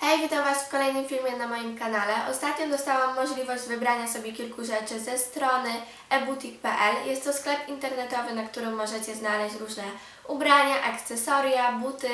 Hej, witam Was w kolejnym filmie na moim kanale. Ostatnio dostałam możliwość wybrania sobie kilku rzeczy ze strony eboutique.pl. Jest to sklep internetowy, na którym możecie znaleźć różne ubrania, akcesoria, buty.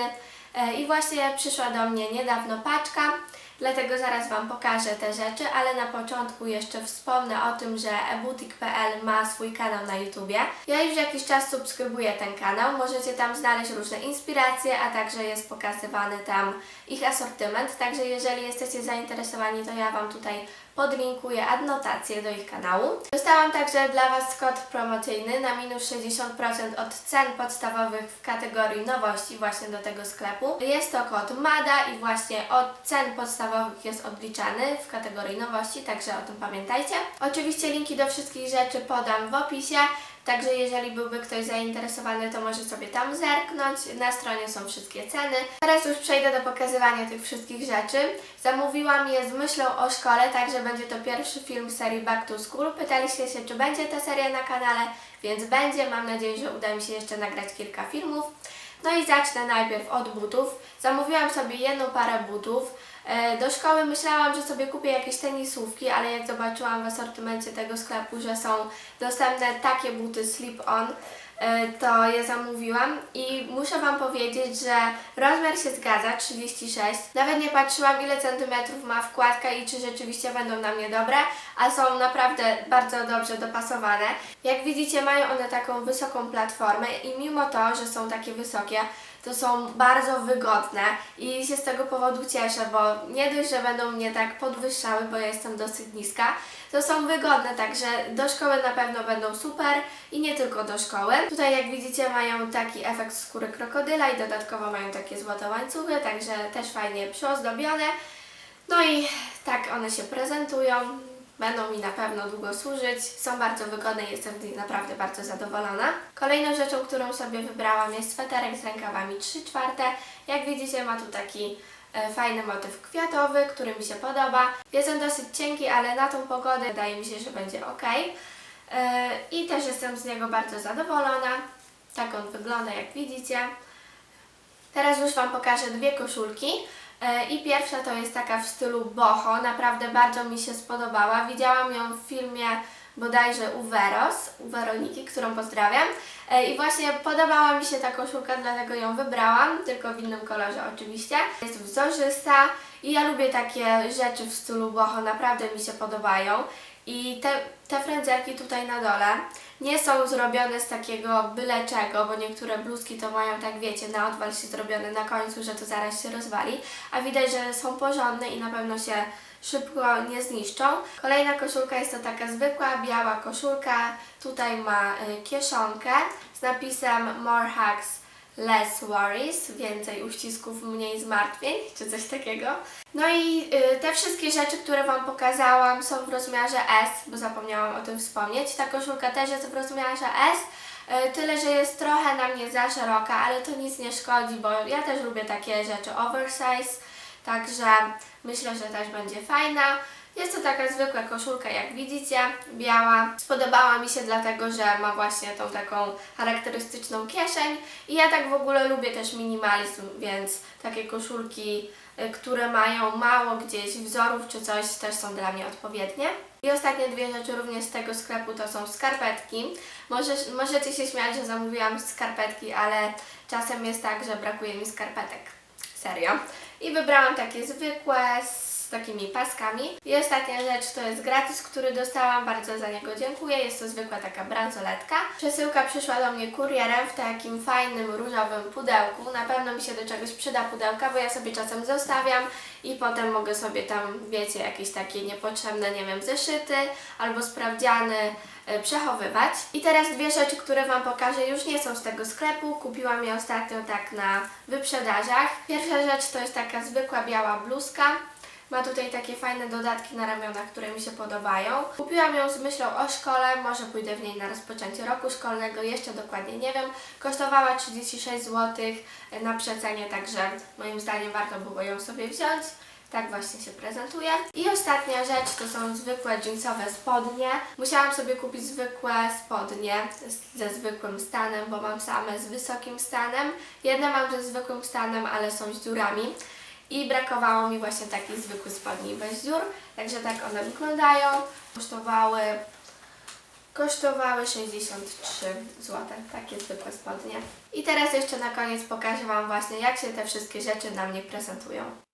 E, I właśnie przyszła do mnie niedawno paczka, dlatego zaraz Wam pokażę te rzeczy, ale na początku jeszcze wspomnę o tym, że eboutique.pl ma swój kanał na YouTubie. Ja już jakiś czas subskrybuję ten kanał, możecie tam znaleźć różne inspiracje, a także jest pokazywany tam ich asortyment, także jeżeli jesteście zainteresowani, to ja Wam tutaj podlinkuję adnotację do ich kanału. Dostałam także dla Was kod promocyjny na minus 60% od cen podstawowych w kategorii nowości właśnie do tego sklepu. Jest to kod MADA i właśnie od cen podstawowych jest odliczany w kategorii nowości, także o tym pamiętajcie. Oczywiście linki do wszystkich rzeczy podam w opisie. Także jeżeli byłby ktoś zainteresowany, to może sobie tam zerknąć. Na stronie są wszystkie ceny. Teraz już przejdę do pokazywania tych wszystkich rzeczy. Zamówiłam je z myślą o szkole, także będzie to pierwszy film serii Back to School. Pytaliście się, czy będzie ta seria na kanale, więc będzie. Mam nadzieję, że uda mi się jeszcze nagrać kilka filmów. No i zacznę najpierw od butów. Zamówiłam sobie jedną parę butów. E, Do szkoły myślałam, że sobie kupię jakieś tenisówki, ale jak zobaczyłam w asortymencie tego sklepu, że są dostępne takie buty slip-on, to je zamówiłam i muszę Wam powiedzieć, że rozmiar się zgadza, 36. Nawet nie patrzyłam ile centymetrów ma wkładka i czy rzeczywiście będą na mnie dobre, a są naprawdę bardzo dobrze dopasowane. Jak widzicie mają one taką wysoką platformę i mimo to, że są takie wysokie, to są bardzo wygodne i się z tego powodu cieszę, bo nie dość, że będą mnie tak podwyższały, bo ja jestem dosyć niska, to są wygodne, także do szkoły na pewno będą super i nie tylko do szkoły. Tutaj jak widzicie mają taki efekt skóry krokodyla i dodatkowo mają takie złote łańcuchy, także też fajnie przyozdobione. No i tak one się prezentują. Będą mi na pewno długo służyć. Są bardzo wygodne i jestem z nich naprawdę bardzo zadowolona. Kolejną rzeczą, którą sobie wybrałam jest sweterek z rękawami 3 czwarte. Jak widzicie ma tu taki e, fajny motyw kwiatowy, który mi się podoba. Jest on dosyć cienki, ale na tą pogodę wydaje mi się, że będzie ok. E, I też jestem z niego bardzo zadowolona. Tak on wygląda jak widzicie. Teraz już Wam pokażę dwie koszulki. E, I pierwsza to jest taka w stylu boho, naprawdę bardzo mi się spodobała. Widziałam ją w filmie bodajże u Veros, u Weroniki, którą pozdrawiam. E, I właśnie podobała mi się ta koszulka, dlatego ją wybrałam, tylko w innym kolorze oczywiście. Jest wzorzysta i ja lubię takie rzeczy w stylu boho, naprawdę mi się podobają. I te, te frędzelki tutaj na dole nie są zrobione z takiego byle czego, bo niektóre bluzki to mają tak wiecie, na odwal się zrobione na końcu, że to zaraz się rozwali, a widać, że są porządne i na pewno się szybko nie zniszczą. Kolejna koszulka jest to taka zwykła, biała koszulka. Tutaj ma y, kieszonkę z napisem More Hugs, Less Worries, więcej uścisków, mniej zmartwień, czy coś takiego. No i y, te wszystkie rzeczy, które Wam pokazałam są w rozmiarze S, bo zapomniałam o tym wspomnieć. Ta koszulka też jest w rozmiarze S, y, tyle, że jest trochę na mnie za szeroka, ale to nic nie szkodzi, bo ja też lubię takie rzeczy oversize, także myślę, że też będzie fajna. Jest to taka zwykła koszulka, jak widzicie, biała. Spodobała mi się dlatego, że ma właśnie tą taką charakterystyczną kieszeń i ja tak w ogóle lubię też minimalizm, więc takie koszulki, y, które mają mało gdzieś wzorów czy coś, też są dla mnie odpowiednie. I ostatnie dwie rzeczy również z tego sklepu to są skarpetki. Może, możecie się śmiać, że zamówiłam skarpetki, ale czasem jest tak, że brakuje mi skarpetek. Serio. I wybrałam takie zwykłe z takimi paskami. I ostatnia rzecz to jest gratis, który dostałam. Bardzo za niego dziękuję. Jest to zwykła taka bransoletka. Przesyłka przyszła do mnie kurierem w takim fajnym różowym pudełku. Na pewno mi się do czegoś przyda pudełka, bo ja sobie czasem zostawiam i potem mogę sobie tam, wiecie, jakieś takie niepotrzebne, nie wiem, zeszyty albo sprawdziany e, przechowywać. I teraz dwie rzeczy, które Wam pokażę, już nie są z tego sklepu. Kupiłam je ostatnio tak na wyprzedażach. Pierwsza rzecz to jest taka zwykła biała bluzka. Ma tutaj takie fajne dodatki na ramionach, które mi się podobają. Kupiłam ją z myślą o szkole, może pójdę w niej na rozpoczęcie roku szkolnego, jeszcze dokładnie nie wiem. Kosztowała 36 zł na przecenie, także moim zdaniem warto było ją sobie wziąć. Tak właśnie się prezentuje. I ostatnia rzecz to są zwykłe jeansowe spodnie. Musiałam sobie kupić zwykłe spodnie ze zwykłym stanem, bo mam same z wysokim stanem. Jedne mam ze zwykłym stanem, ale są z dziurami. I brakowało mi właśnie takich zwykłych spodni bez dziur, także tak one wyglądają. Kosztowały kosztowały 63 zł, takie zwykłe spodnie. I teraz jeszcze na koniec pokażę Wam właśnie jak się te wszystkie rzeczy na mnie prezentują.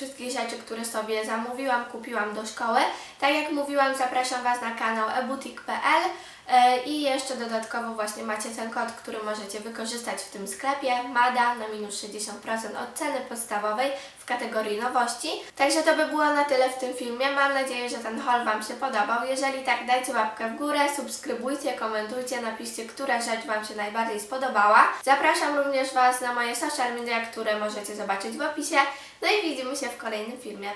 Wszystkich rzeczy, które sobie zamówiłam, kupiłam do szkoły. Tak jak mówiłam, zapraszam Was na kanał ebutik.pl e, i jeszcze dodatkowo właśnie macie ten kod, który możecie wykorzystać w tym sklepie MADA na minus 60% od ceny podstawowej w kategorii nowości. Także to by było na tyle w tym filmie. Mam nadzieję, że ten haul Wam się podobał. Jeżeli tak, dajcie łapkę w górę, subskrybujcie, komentujcie, napiszcie, która rzecz Wam się najbardziej spodobała. Zapraszam również Was na moje social media, które możecie zobaczyć w opisie. No i widzimy się w kolejnym filmie.